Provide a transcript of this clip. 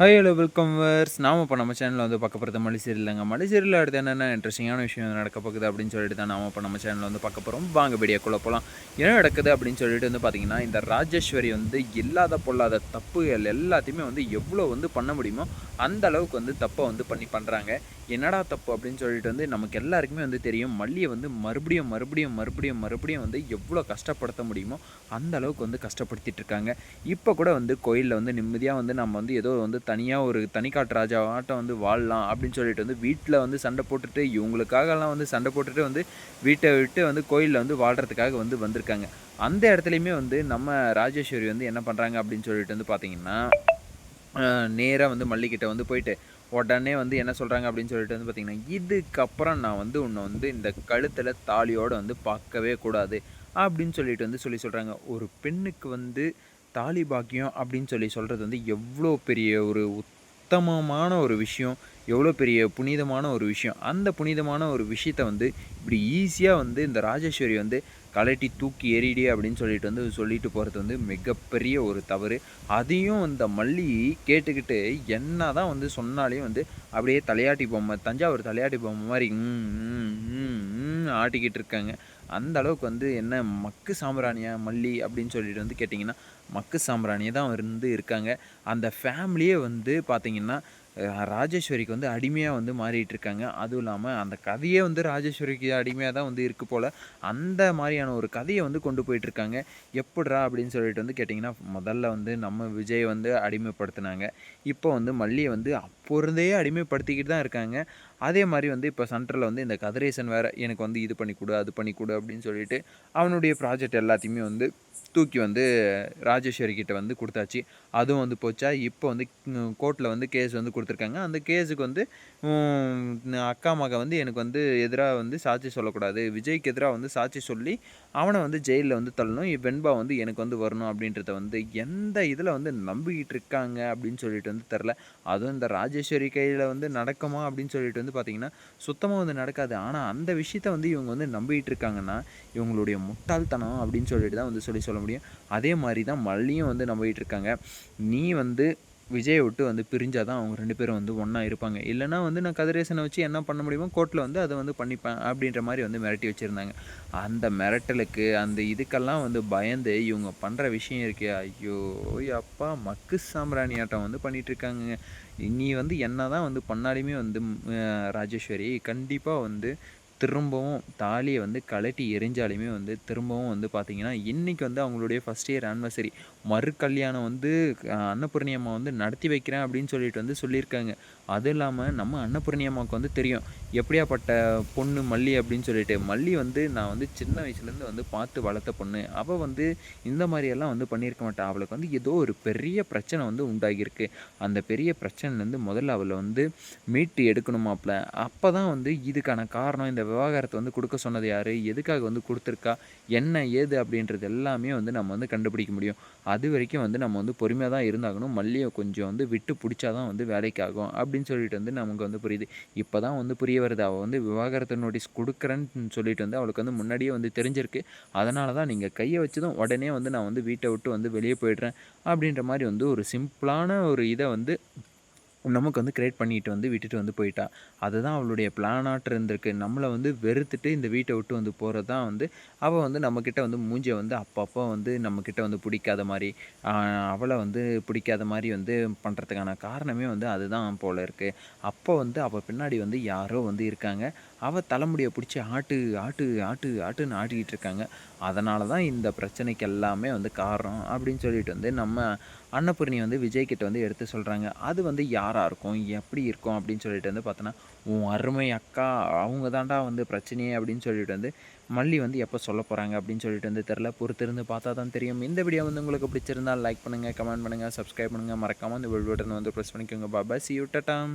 Hi hello welcome verse நாம இப்போ நம்ம சேனலில் வந்து பார்க்க போகிறது மலை சீரியலுங்க மலை சீரியலில் அடுத்து என்னென்ன இன்ட்ரெஸ்டிங்கான விஷயம் நடக்க போகுது அப்படின்னு சொல்லிட்டு தான் நாம இப்போ நம்ம சேனலில் வந்து பார்க்க போகிறோம் வாங்க வீடியோக்குள்ளே போகலாம் என்ன நடக்குது அப்படின்னு சொல்லிட்டு வந்து பார்த்தீங்கன்னா இந்த ராஜேஸ்வரி வந்து இல்லாத பொல்லாத தப்புகள் எல்லாத்தையுமே வந்து எவ்வளோ வந்து பண்ண முடியுமோ அந்த அளவுக்கு வந்து தப்பை வந்து பண்ணி பண்ணுறாங்க என்னடா தப்பு அப்படின்னு சொல்லிட்டு வந்து நமக்கு எல்லாருக்குமே வந்து தெரியும். மல்லியை வந்து மறுபடியும் மறுபடியும் மறுபடியும் மறுபடியும் வந்து எவ்வளோ கஷ்டப்படுத்த முடியுமோ அந்த அளவுக்கு வந்து கஷ்டப்படுத்திட்டு இருக்காங்க. இப்போ கூட வந்து கோயிலில் வந்து நிம்மதியாக வந்து நம்ம வந்து ஏதோ வந்து தனியாக ஒரு தனிக்காட்டு ராஜாவாட்டம் வந்து வாழலாம் அப்படின்னு சொல்லிட்டு வந்து வீட்டில் வந்து சண்டை போட்டுட்டு இவங்களுக்காகலாம் வந்து சண்டை போட்டுட்டு வந்து வீட்டை விட்டு வந்து கோயிலில் வந்து வாழ்கிறதுக்காக வந்து வந்திருக்காங்க. அந்த இடத்துலையுமே வந்து நம்ம ராஜேஸ்வரி வந்து என்ன பண்ணுறாங்க அப்படின்னு சொல்லிட்டு வந்து பார்த்தீங்கன்னா நேராக வந்து மல்லிக்கிட்ட வந்து போயிட்டு உடனே வந்து என்ன சொல்கிறாங்க அப்படின்னு சொல்லிட்டு வந்து பார்த்திங்கன்னா இதுக்கப்புறம் நான் வந்து உன்னை வந்து இந்த கழுத்தில் தாலியோடு வந்து பார்க்கவே கூடாது அப்படின்னு சொல்லிட்டு வந்து சொல்லி சொல்கிறாங்க ஒரு பெண்ணுக்கு வந்து தாலி பாக்கியம் அப்படின்னு சொல்லி சொல்கிறது வந்து எவ்வளோ பெரிய ஒரு உத்தமமான ஒரு விஷயம் எவ்வளோ பெரிய புனிதமான ஒரு விஷயம். அந்த புனிதமான ஒரு விஷயத்தை வந்து இப்படி ஈஸியாக வந்து இந்த ராஜேஸ்வரி வந்து கலட்டி தூக்கி எறிடி அப்படின்னு சொல்லிட்டு வந்து சொல்லிட்டு போகிறது வந்து மிகப்பெரிய ஒரு தவறு. அதையும் இந்த மல்லி கேட்டுக்கிட்டு என்ன தான் வந்து சொன்னாலே வந்து அப்படியே தலையாட்டி பொம்மை தஞ்சாவூர் தலையாட்டி பொம்மை மாதிரி ஆட்டிக்கிட்டு இருக்காங்க. அந்த அளவுக்கு வந்து என்ன மக்கு சாம்பிராணியா மல்லி அப்படின்னு சொல்லிட்டு வந்து கேட்டிங்கன்னா மக்கு சாம்பிராணியை தான் இருந்து இருக்காங்க. அந்த ஃபேமிலியே வந்து பார்த்திங்கன்னா ராஜேஸ்வரிக்கு வந்து அடிமையாக வந்து மாறிட்டு இருக்காங்க. அதுவும் இல்லாமல் அந்த கதையே வந்து ராஜேஸ்வரிக்கு அடிமையாக தான் வந்து இருக்குது போல். அந்த மாதிரியான ஒரு கதையை வந்து கொண்டு போயிட்டுருக்காங்க எப்படிரா அப்படின்னு சொல்லிட்டு வந்து கேட்டிங்கன்னா முதல்ல வந்து நம்ம விஜய் வந்து அடிமைப்படுத்தினாங்க. இப்போ வந்து மல்லியை வந்து அப்போருந்தே அடிமைப்படுத்திக்கிட்டு தான் இருக்காங்க. அதே மாதிரி வந்து இப்போ சென்டரில் வந்து இந்த கதிரேசன் வேறு எனக்கு வந்து இது பண்ணி கொடு அது பண்ணி கொடு அப்படின்னு சொல்லிட்டு அவனுடைய ப்ராஜெக்ட் எல்லாத்தையுமே வந்து தூக்கி வந்து ராஜேஸ்வரி கிட்ட வந்து கொடுத்தாச்சு. அதுவும் வந்து போச்சா? இப்போ வந்து கோர்ட்டில் வந்து கேஸ் வந்து கொடுத்துருக்காங்க. அந்த கேஸுக்கு வந்து அக்கா மக வந்து எனக்கு வந்து எதிராக வந்து சாட்சி சொல்லக்கூடாது. விஜய்க்கு எதிராக வந்து சாட்சி சொல்லி அவனை வந்து ஜெயிலில் வந்து தள்ளணும். வெண்பா வந்து எனக்கு வந்து வரணும் அப்படின்றத வந்து எந்த இதில் வந்து நம்பிக்கிட்டு இருக்காங்க அப்படின்னு சொல்லிட்டு வந்து தெரில அதுவும் இந்த ராஜேஸ்வரி கையில் வந்து நடக்குமா அப்படின்னு சொல்லிட்டு வந்து பார்த்திங்கன்னா சுத்தமாக வந்து நடக்காது. ஆனால் அந்த விஷயத்த வந்து இவங்க வந்து நம்பிக்கிட்டு இருக்காங்கன்னா இவங்களுடைய முட்டாள்தனம் அப்படின்னு சொல்லிட்டு தான் வந்து சொல்லி சொல்ல முடியும். அதே மாதிரி தான் மல்லியும் வந்து நம்பிக்கிட்டு இருக்காங்க. நீ வந்து விஜயை விட்டு வந்து பிரிஞ்சால் தான் அவங்க ரெண்டு பேரும் வந்து ஒன்றா இருப்பாங்க. இல்லைனா வந்து நான் கதிரேசனை வச்சு என்ன பண்ண முடியுமோ கோர்ட்டில் வந்து அதை வந்து பண்ணிப்பேன் அப்படின்ற மாதிரி வந்து மிரட்டி வச்சுருந்தாங்க. அந்த மிரட்டலுக்கு அந்த இதுக்கெல்லாம் வந்து பயந்து இவங்க பண்ணுற விஷயம் இருக்கே ஐயோ அப்பா மக்கு சாம்பிராணியாட்டம் வந்து பண்ணிகிட்ருக்காங்க நீ வந்து என்ன தான் வந்து பண்ணாலுமே வந்து ராஜேஸ்வரி கண்டிப்பாக வந்து திரும்பவும் தாலியை வந்து கழட்டி எரிஞ்சாலுமே வந்து திரும்பவும் வந்து பார்த்திங்கன்னா இன்றைக்கி வந்து அவங்களுடைய ஃபஸ்ட் இயர் ஆனிவர்சரி மறு கல்யாணம் வந்து அன்னபூர்ணி அம்மா வந்து நடத்தி வைக்கிறேன் அப்படின்னு சொல்லிட்டு வந்து சொல்லியிருக்காங்க. அதுவும் இல்லாமல் நம்ம அன்னபூர்ணி அம்மாவுக்கு வந்து தெரியும். எப்படியாப்பட்ட பொண்ணு மல்லி அப்படின்னு சொல்லிட்டு. மல்லி வந்து நான் வந்து சின்ன வயசுலேருந்து வந்து பார்த்து வளர்த்த பொண்ணு. அவள் வந்து இந்த மாதிரியெல்லாம் வந்து பண்ணியிருக்க மாட்டாள் அவளுக்கு வந்து ஏதோ ஒரு பெரிய பிரச்சனை வந்து உண்டாகியிருக்கு. அந்த பெரிய பிரச்சனைலேருந்து முதல்ல அவளை வந்து மீட்டு எடுக்கணுமாப்ல அப்போ தான் வந்து இதுக்கான காரணம் இந்த விவகாரத்தை வந்து கொடுக்க சொன்னது யார்? எதுக்காக வந்து கொடுத்துருக்கா? என்ன ஏது அப்படின்றது எல்லாமே வந்து நம்ம வந்து கண்டுபிடிக்க முடியும். அது வரைக்கும் வந்து நம்ம வந்து பொறுமையாக தான் இருந்தாகணும். மல்லியை கொஞ்சம் வந்து விட்டு பிடிச்சா தான் வந்து வேலைக்காகும் அப்படின்னு சொல்லிட்டு வந்து நமக்கு வந்து புரியுது. இப்போ தான் வந்து புரிய வருது. அவள் வந்து விவாகரத்து நோட்டீஸ் கொடுக்குறேன்னு சொல்லிட்டு வந்து அவளுக்கு வந்து முன்னாடியே வந்து தெரிஞ்சிருக்கு. அதனால தான் நீங்கள் கையை வச்சதும் உடனே வந்து நான் வந்து வீட்டை விட்டு வந்து வெளியே போயிடுறேன் அப்படின்ற மாதிரி வந்து ஒரு சிம்பிளான ஒரு இதை வந்து நமக்கு வந்து க்ரியேட் பண்ணிட்டு வந்து விட்டுட்டு வந்து போயிட்டா. அதுதான் அவளுடைய பிளானாட்டு இருந்திருக்கு. நம்மளை வந்து வெறுத்துட்டு இந்த வீட்டை விட்டு வந்து போகிறது தான் வந்து அவள் வந்து நம்மக்கிட்ட வந்து மூஞ்சை வந்து அப்பப்போ வந்து நம்மக்கிட்ட வந்து பிடிக்காத மாதிரி அவளை வந்து பிடிக்காத மாதிரி வந்து பண்ணுறதுக்கான காரணமே வந்து அதுதான் போல் இருக்குது அப்போ வந்து அவள் பின்னாடி வந்து யாரோ வந்து இருக்காங்க. அவள் தலைமுடியை பிடிச்சி ஆட்டு ஆட்டு ஆட்டு ஆட்டுன்னு ஆட்டிக்கிட்டு இருக்காங்க. அதனால தான் இந்த பிரச்சனைக்கு எல்லாமே வந்து காரணம் அப்படின்னு சொல்லிட்டு வந்து நம்ம அன்னபூர்ணி வந்து விஜய்கிட்ட வந்து எடுத்து சொல்கிறாங்க அது வந்து யாராக இருக்கும்? எப்படி இருக்கும்? அப்படின்னு சொல்லிட்டு வந்து பார்த்தோன்னா உன் அருமை அக்கா அவங்க தாண்டா வந்து பிரச்சனையே அப்படின்னு சொல்லிட்டு வந்து மல்லி வந்து எப்போ சொல்ல போகிறாங்க அப்படின்னு சொல்லிட்டு வந்து தெரில பொறுத்திருந்து பார்த்தா தான் தெரியும். இந்த வீடியோ வந்து உங்களுக்கு பிடிச்சிருந்தால் லைக் பண்ணுங்கள் கமெண்ட் பண்ணுங்கள் சப்ஸ்கிரைப் பண்ணுங்கள் மறக்காமல் இந்த வீடியோ வந்து ப்ரெஸ் பண்ணிக்கோங்க. Baba C you டட்டாம்